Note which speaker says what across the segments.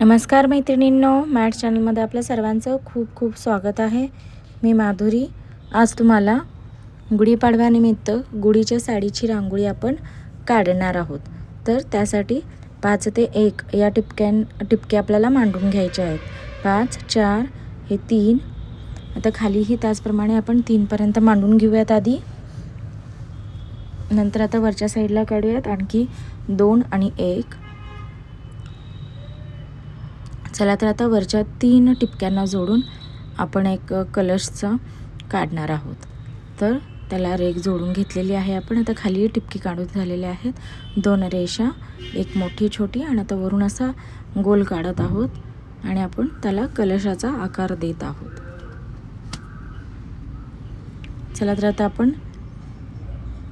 Speaker 1: नमस्कार मैत्रिणींनो मॅट चॅनलमध्ये आपल्या सर्वांचं खूप खूप स्वागत आहे. मी माधुरी. आज तुम्हाला गुढीपाडव्यानिमित्त गुढीच्या साडीची रांगोळी आपण काढणार आहोत. तर त्यासाठी पाच ते एक या टिपक्यां टिपके आपल्याला मांडून घ्यायचे आहेत. पाच चार हे तीन. आता खालीही त्याचप्रमाणे आपण तीनपर्यंत मांडून घेऊयात आधी. नंतर आता वरच्या साईडला काढूयात. आणखी दोन आणि एक. चला तर आता वरच्या तीन टिपक्यांना जोडून आपण एक कलर्सचा काढणार आहोत. तर त्याला रेग जोडून घेतलेली आहे आपण. आता खाली टिपकी काढून झालेले आहेत. दोन रेषा एक मोठी छोटी आणि आता वरून असा गोल काढत आहोत आणि आपण त्याला कलशाचा आकार देत आहोत. चला तर आता आपण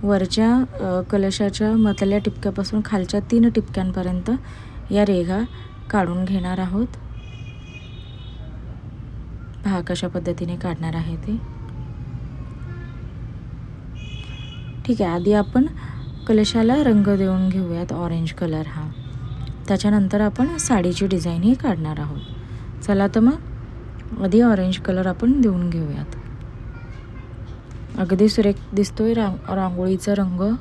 Speaker 1: वरच्या कलशाच्या मधल्या टिपक्यापासून खालच्या तीन टिपक्यांपर्यंत या रेघा काढून घेणार आहोत. पहा कशा पद्धतीने काढणार आहे ते? ठीक आहे आधी आपण कलशाला रंग देऊन घेऊयात ऑरेंज कलर हा. त्याच्यानंतर आपण साडीची डिझाईन ही काढणार आहोत. चला तर मग आधी ऑरेंज कलर आपण देऊन घेऊयात. अगदी सुरेख दिसतोय रांग रांगोळीचा रंग.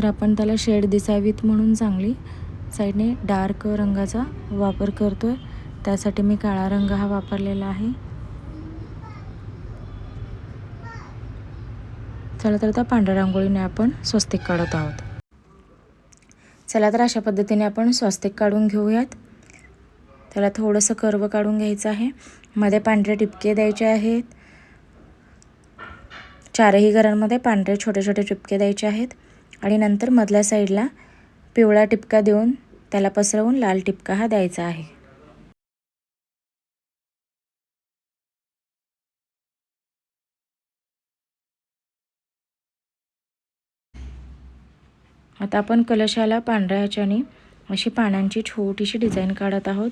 Speaker 1: तर आपण त्याला शेड दिसावीत म्हणून चांगली साईडने डार्क रंगाचा वापर करतो आहे त्यासाठी मी काळा रंग हा वापरलेला आहे. चला तर आता पांढऱ्या रांगोळीने आपण स्वस्तिक काढत आहोत. चला तर अशा पद्धतीने आपण स्वस्तिक काढून घेऊयात. त्याला थोडंसं कर्व काढून घ्यायचं आहे. मध्ये पांढरे टिपके द्यायचे आहेत. चारही घरांमध्ये पांढरे छोटे छोटे टिपके द्यायचे आहेत. आणि नंतर मधल्या साईडला पिवळा टिपका देऊन त्याला पसरवून लाल टिपका हा द्यायचा आहे. आता आपण कलशाला पांढऱ्या ह्याच्याने अशी पानांची छोटीशी डिझाईन काढत आहोत.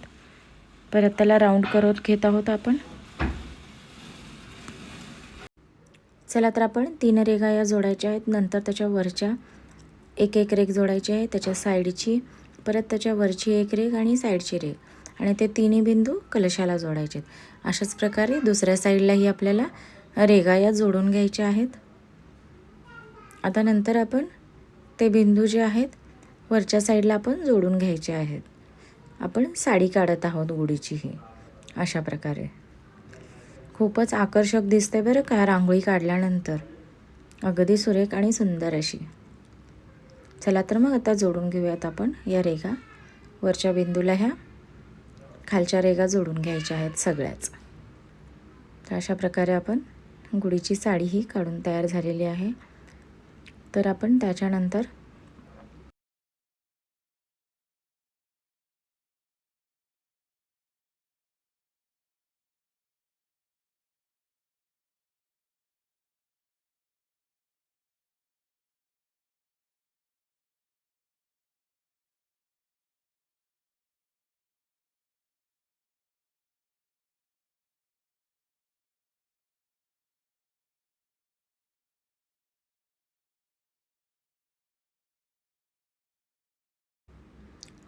Speaker 1: परत त्याला राऊंड करत घेत आहोत आपण. चला तर आपण तीन रेघा या जोडायच्या आहेत. नंतर त्याच्या वरच्या एक एक रेग जोडायची आहे त्याच्या साईडची. परत त्याच्या वरची एक रेग आणि साईडची रेग आणि ते तिन्ही बिंदू कलशाला जोडायचे आहेत अशाच प्रकारे दुसऱ्या साईडलाही आपल्याला रेगा या जोडून घ्यायच्या आहेत. आता नंतर आपण ते बिंदू जे आहेत वरच्या साईडला आपण जोडून घ्यायचे आहेत. आपण साडी काढत आहोत गुढीची ही अशा प्रकारे. खूपच आकर्षक दिसते बरं का रांगोळी काढल्यानंतर. अगदी सुरेख आणि सुंदर अशी. चला तर मग आता जोडून घेऊयात आपण या रेगा वरच्या बिंदूला ह्या. खालच्या रेगा जोडून घ्यायच्या आहेत सगळ्याच. तर अशा प्रकारे आपण गुढीची साडी ही काढून तयार झालेली आहे. तर आपण त्याच्यानंतर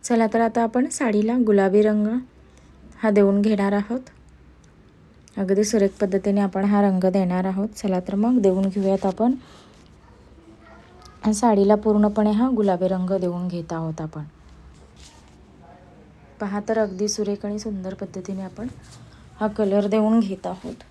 Speaker 1: चला तर आता आपण साडीला गुलाबी रंग हा देऊन घेणार आहोत. अगदी सुरेख पद्धतीने आपण हा रंग देणार आहोत. चला तर मग देऊन घेऊयात आपण. साडीला पूर्णपणे हा गुलाबी रंग देऊन घेत आहोत आपण. पहा तर अगदी सुरेख आणि सुंदर पद्धतीने आपण हा कलर देऊन घेत आहोत.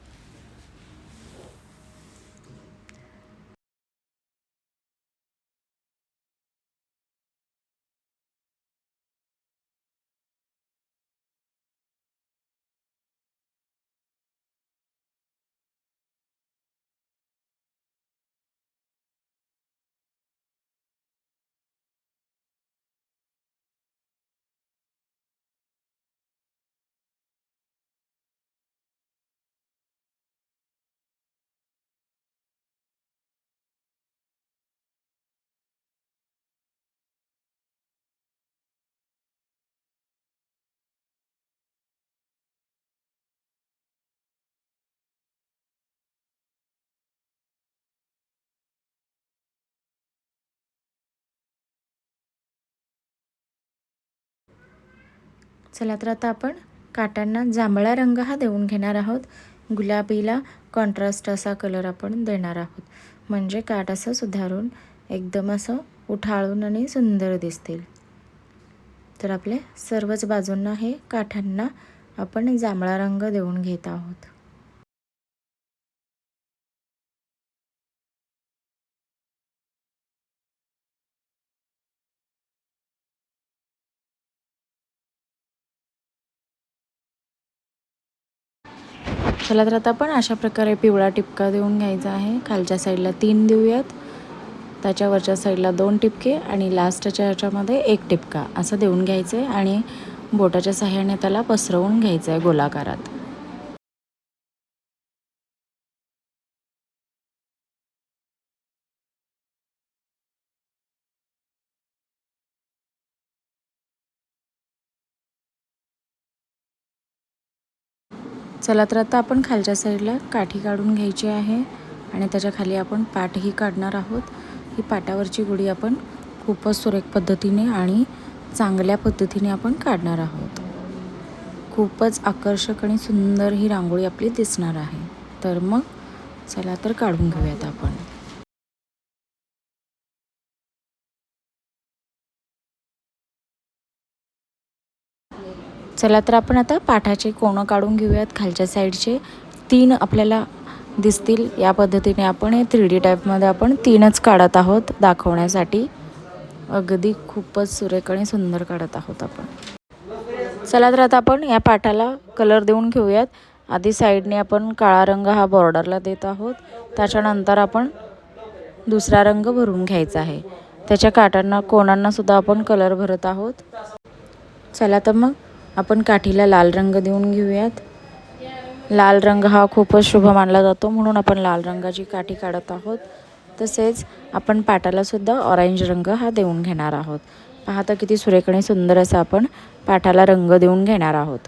Speaker 1: चला तर आता आपण काटांना जांभळा रंग हा देऊन घेणार आहोत. गुलाबीला कॉन्ट्रास्ट असा कलर आपण देणार आहोत. म्हणजे काट असं सुधारून एकदम असं उठाळून आणि सुंदर दिसतील. तर आपल्या सर्वच बाजूंना हे काठांना आपण जांभळा रंग देऊन घेत आहोत. चला तर आता आपण अशा प्रकारे पिवळा टिपका देऊन घ्यायचा आहे. खालच्या साईडला तीन देऊयात. त्याच्यावरच्या साईडला दोन टिपके आणि लास्टच्या ह्याच्यामध्ये एक टिपका. असं देऊन घ्यायचं आहे आणि बोटाच्या सहाय्याने त्याला पसरवून घ्यायचं आहे गोलाकारात. चला तर आता आपण खालच्या साईडला काठी काढून घ्यायची आहे आणि त्याच्याखाली आपण पाठही काढणार आहोत. ही पाटावरची गुढी आपण खूपच सुरेख पद्धतीने आणि चांगल्या पद्धतीने आपण काढणार आहोत. खूपच आकर्षक आणि सुंदर ही रांगोळी आपली दिसणार आहे. तर मग चला तर काढून घेऊयात आपण. चला तर आपण आता पाठाचे कोणं काढून घेऊयात. खालच्या साईडचे तीन आपल्याला दिसतील. या पद्धतीने आपण हे थ्री डी टाईपमध्ये आपण तीनच काढत आहोत दाखवण्यासाठी. अगदी खूपच सुरेख आणि सुंदर काढत आहोत आपण. चला तर आता आपण या पाठाला कलर देऊन घेऊयात. आधी साईडने आपण काळा रंग हा बॉर्डरला देत आहोत. त्याच्यानंतर आपण दुसरा रंग भरून घ्यायचा आहे. त्याच्या काटांना कोणांनासुद्धा आपण कलर भरत आहोत. चला तर मग आपण काठीला लाल रंग देऊन घेऊयात. लाल रंग हा खूपच शुभ मानला जातो म्हणून आपण लाल रंगाची काठी काढत आहोत. तसेच आपण पाटालासुद्धा ऑरेंज रंग हा देऊन घेणार आहोत. पाहता किती सुरेख आणि सुंदर असा आपण पाठाला रंग देऊन घेणार आहोत.